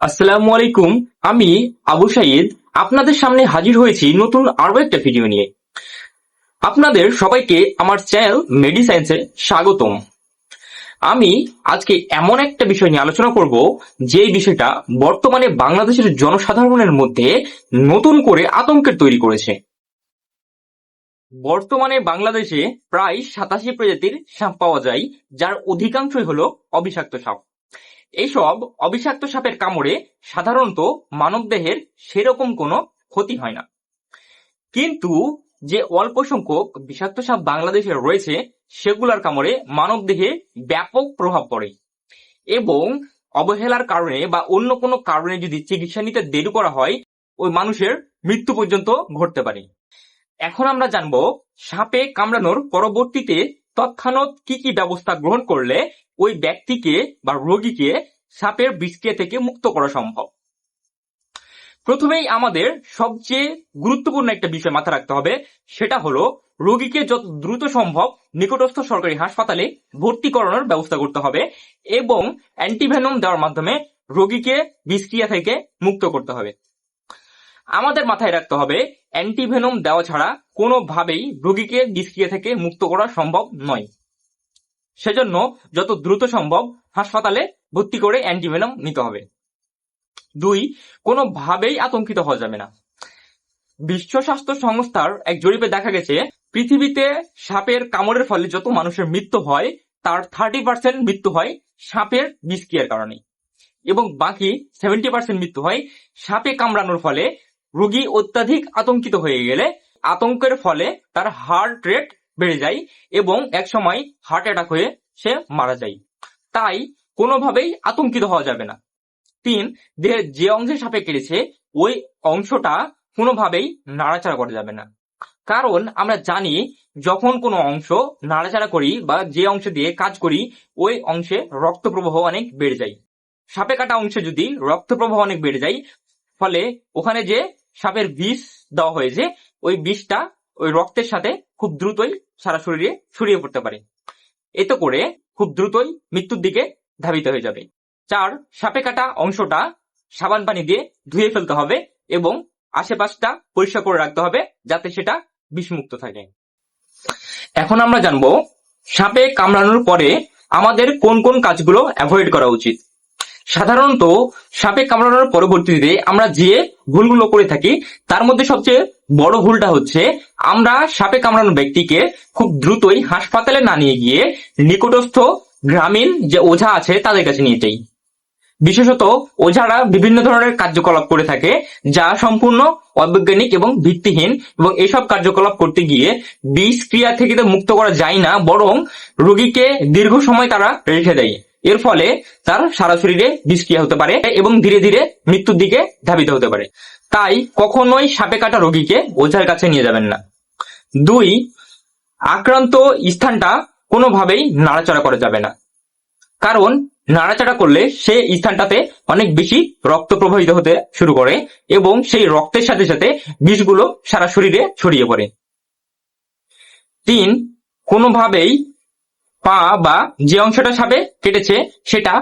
আসসালামু আলাইকুম, আমি আবু সাইদ আপনাদের সামনে হাজির হয়েছি নতুন আরও একটা ভিডিও নিয়ে। আপনাদের সবাইকে আমার চ্যানেল মেডিসায়েন্সে স্বাগতম। আমি আজকে এমন একটা বিষয় নিয়ে আলোচনা করব যে বিষয়টা বর্তমানে বাংলাদেশের জনসাধারণের মধ্যে নতুন করে আতঙ্কের তৈরি করেছে। বর্তমানে বাংলাদেশে প্রায় সাতাশি প্রজাতির সাপ পাওয়া যায়, যার অধিকাংশই হলো অবিষাক্ত সাপ। এইসব অবিষাক্ত সাপের কামড়ে সাধারণত মানবদেহের সেরকম কোনো ক্ষতি হয় না। কিন্তু যে অল্প সংখ্যক বিষাক্ত সাপ বাংলাদেশে রয়েছে, সেগুলার কামড়ে মানবদেহে ব্যাপক প্রভাব পড়ে এবং অবহেলার কারণে বা অন্য কোনো কারণে যদি চিকিৎসা নিতে দেরি করা হয়, ওই মানুষের মৃত্যু পর্যন্ত ঘটতে পারে। এখন আমরা জানব সাপে কামড়ানোর পরবর্তীতে তৎক্ষণাৎ কি কি ব্যবস্থা গ্রহণ করলে ওই ব্যক্তিকে বা রোগীকে সাপের বিষক্রিয়া থেকে মুক্ত করা সম্ভব। প্রথমেই আমাদের সবচেয়ে গুরুত্বপূর্ণ একটা বিষয় মাথায় রাখতে হবে, সেটা হলো রোগীকে যত দ্রুত সম্ভব নিকটস্থ সরকারি হাসপাতালে ভর্তি করানোর ব্যবস্থা করতে হবে এবং অ্যান্টিভেনম দেওয়ার মাধ্যমে রোগীকে বিষক্রিয়া থেকে মুক্ত করতে হবে। আমাদের মাথায় রাখতে হবে, অ্যান্টিভেনম দেওয়া ছাড়া কোনোভাবেই রোগীকে বিষক্রিয়া থেকে মুক্ত করা সম্ভব নয়। সেজন্য যত দ্রুত সম্ভব হাসপাতালে ভর্তি করে অ্যান্টিভেনম নিতে হবে। দুই, কোনোভাবেই আতঙ্কিত হওয়া যাবে না। বিশ্ব স্বাস্থ্য সংস্থার এক জরিপে দেখা গেছে, পৃথিবীতে সাপের কামড়ের ফলে যত মানুষের মৃত্যু হয়, তার থার্টি পার্সেন্ট মৃত্যু হয় সাপের বিষক্রিয়ার কারণে এবং বাকি সেভেন্টি পার্সেন্ট মৃত্যু হয় সাপে কামড়ানোর ফলে। রোগী অত্যাধিক আতঙ্কিত হয়ে গেলে আতঙ্কের ফলে তার হার্ট রেট বেড়ে যায় এবং এক সময় হার্ট অ্যাটাক হয়ে সে মারা যায়। তাই কোনোভাবেই আতঙ্কিত হওয়া যাবে না। তিন, দেহের যে অংশে সাপে কেটেছে, ওই অংশটা কোনোভাবেই নাড়াচাড়া করা যাবে না। কারণ আমরা জানি যখন কোনো অংশ নাড়াচাড়া করি বা যে অংশ দিয়ে কাজ করি, ওই অংশে রক্ত প্রবাহ অনেক বেড়ে যায়। সাপে কাটা অংশে যদি রক্ত প্রবাহ অনেক বেড়ে যায়, ফলে ওখানে যে সাপের বিষ দেওয়া হয়েছে, ওই বিষটা ওই রক্তের সাথে খুব দ্রুতই সারা শরীরে ছড়িয়ে পড়তে পারে। এতে করে খুব দ্রুতই মৃত্যুর দিকে ধাবিত হয়ে যাবে। চার, সাপে কাটা অংশটা সাবান পানি দিয়ে ধুয়ে ফেলতে হবে এবং আশেপাশটা পরিষ্কার করে রাখতে হবে যাতে সেটা বিষমুক্ত থাকে। এখন আমরা জানব সাপে কামড়ানোর পরে আমাদের কোন কোন কাজগুলো অ্যাভয়েড করা উচিত। সাধারণত সাপে কামড়ানোর পরবর্তীতে আমরা যে ভুলগুলো করে থাকি, তার মধ্যে সবচেয়ে বড় ভুলটা হচ্ছে আমরা সাপে কামড়ানো ব্যক্তিকে খুব দ্রুতই হাসপাতালে না নিয়ে গিয়ে নিকটস্থ গ্রামীণ যে ওঝা আছে তাদের কাছে নিয়ে যাই। বিশেষত ওঝারা বিভিন্ন ধরনের কার্যকলাপ করে থাকে, যা সম্পূর্ণ অবৈজ্ঞানিক এবং ভিত্তিহীন এবং এসব কার্যকলাপ করতে গিয়ে বিষ ক্রিয়া থেকে মুক্ত করা যায় না, বরং রোগীকে দীর্ঘ সময় তারা রেখে দেয়। এর ফলে তার সারা শরীরে বিষক্রিয়া হতে পারে এবং ধীরে ধীরে মৃত্যুর দিকে ধাবিত হতে পারে। তাই কখনোই সাপে কাটা রোগীকে ওঝার কাছে নিয়ে যাবেন না। দুই, আক্রান্ত স্থানটা কোনোভাবেই নাড়াচাড়া করা যাবে না। কারণ নাড়াচাড়া করলে সে স্থানটাতে অনেক বেশি রক্ত প্রবাহিত হতে শুরু করে এবং সেই রক্তের সাথে সাথে বিষগুলো সারা শরীরে ছড়িয়ে পড়ে। তিন, কোনোভাবেই পা বা যে অংশটা সাপে কেটেছে, সেটা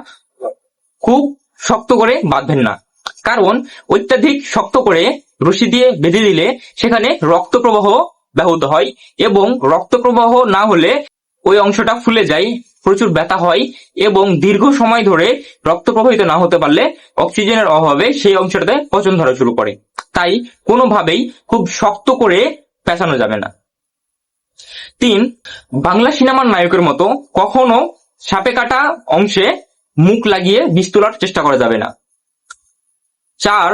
খুব শক্ত করে বাঁধবেন না। কারণ অত্যাধিক শক্ত করে রশি দিয়ে বেঁধে দিলে সেখানে রক্ত প্রবাহ ব্যাহত হয় এবং রক্ত প্রবাহ না হলে ওই অংশটা ফুলে যায়, প্রচুর ব্যথা হয় এবং দীর্ঘ সময় ধরে রক্ত প্রবাহিত না হতে পারলে অক্সিজেনের অভাবে সেই অংশটাতে পচন ধরা শুরু করে। তাই কোনোভাবেই খুব শক্ত করে পেঁচানো যাবে না। তিন, বাংলা সিনেমার নায়কের মতো কখনো সাপে কাটা অংশে মুখ লাগিয়ে বিষ তোলার চেষ্টা করা যাবে না। চার,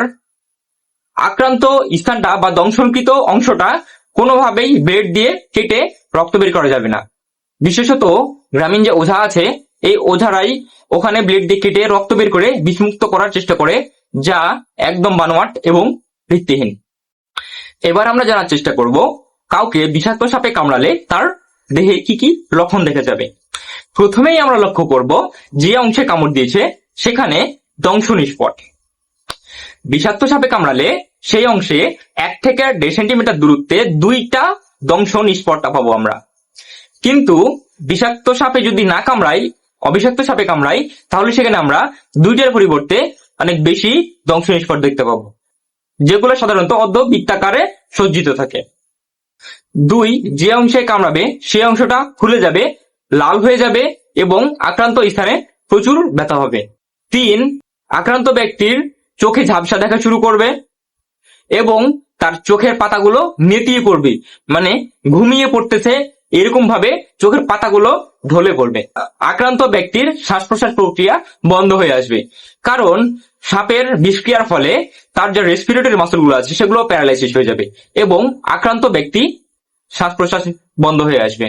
আক্রান্ত স্থানটা বা দংশনকৃত অংশটা কোনোভাবেই ব্লেড দিয়ে কেটে রক্ত বের করা যাবে না। বিশেষত গ্রামীণ যে ওঝা আছে, এই ওঝারাই ওখানে ব্লেড দিয়ে কেটে রক্ত বের করে বিষমুক্ত করার চেষ্টা করে, যা একদম বানোয়াট এবং ভিত্তিহীন। এবার আমরা জানার চেষ্টা করব কাউকে বিষাক্ত সাপে কামড়ালে তার দেহে কি কি লক্ষণ দেখা যাবে? প্রথমেই আমরা লক্ষ্য করব যে অংশে কামড় দিয়েছে, সেখানে দংশন স্পট বিষাক্ত সাপে কামড়ালে সেই অংশে এক থেকে দেড় সেন্টিমিটার দূরত্বে দুইটা দংশন স্পটটা পাবো আমরা। কিন্তু বিষাক্ত সাপে যদি না কামড়াই অবিষাক্ত সাপে কামড়াই তাহলে সেখানে আমরা দুইটার পরিবর্তে অনেক বেশি ধ্বংস নিষ্পট দেখতে পাবো, যেগুলো সাধারণত অর্ধ বৃত্তাকারে সজ্জিত থাকে। দুই, যে অংশে কামড়াবে সেই অংশটা খুলে যাবে, লাল হয়ে যাবে এবং আক্রান্ত স্থানে প্রচুর ব্যথা হবে। তিন, আক্রান্ত ব্যক্তির চোখে ঝাপসা দেখা শুরু করবে এবং তার চোখের পাতাগুলো নেতিয়ে পড়বে মানে ঘুমিয়ে পড়তেছে এরকম ভাবে চোখের পাতাগুলো ঢলে পড়বে। আক্রান্ত ব্যক্তির শ্বাস প্রশ্বাস প্রক্রিয়া বন্ধ হয়ে আসবে। কারণ সাপের বিষক্রিয়ার ফলে তার যে রেসপিরেটরি মাসলগুলো আছে, সেগুলো প্যারালাইসিস হয়ে যাবে এবং আক্রান্ত ব্যক্তি শ্বাস প্রশ্বাস বন্ধ হয়ে আসবে।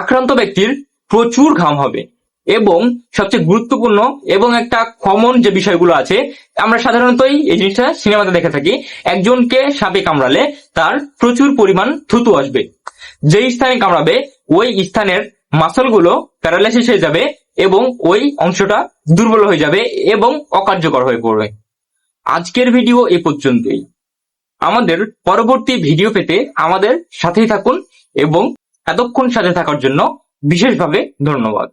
আক্রান্ত ব্যক্তির প্রচুর ঘাম হবে এবং সবচেয়ে গুরুত্বপূর্ণ এবং একটা কমন যে বিষয়গুলো আছে, আমরা সাধারণতই এই জিনিসটা সিনেমাতে দেখে থাকি, একজনকে সাপে কামড়ালে তার প্রচুর পরিমাণ থুতু আসবে। যেই স্থানে কামড়াবে, ওই স্থানের মাসলগুলো প্যারালাইসিস হয়ে যাবে এবং ওই অংশটা দুর্বল হয়ে যাবে এবং অকার্যকর হয়ে পড়বে। আজকের ভিডিও এ পর্যন্তই। আমাদের পরবর্তী ভিডিও পেতে আমাদের সাথেই থাকুন এবং এতক্ষণ সাথে থাকার জন্য বিশেষভাবে ধন্যবাদ।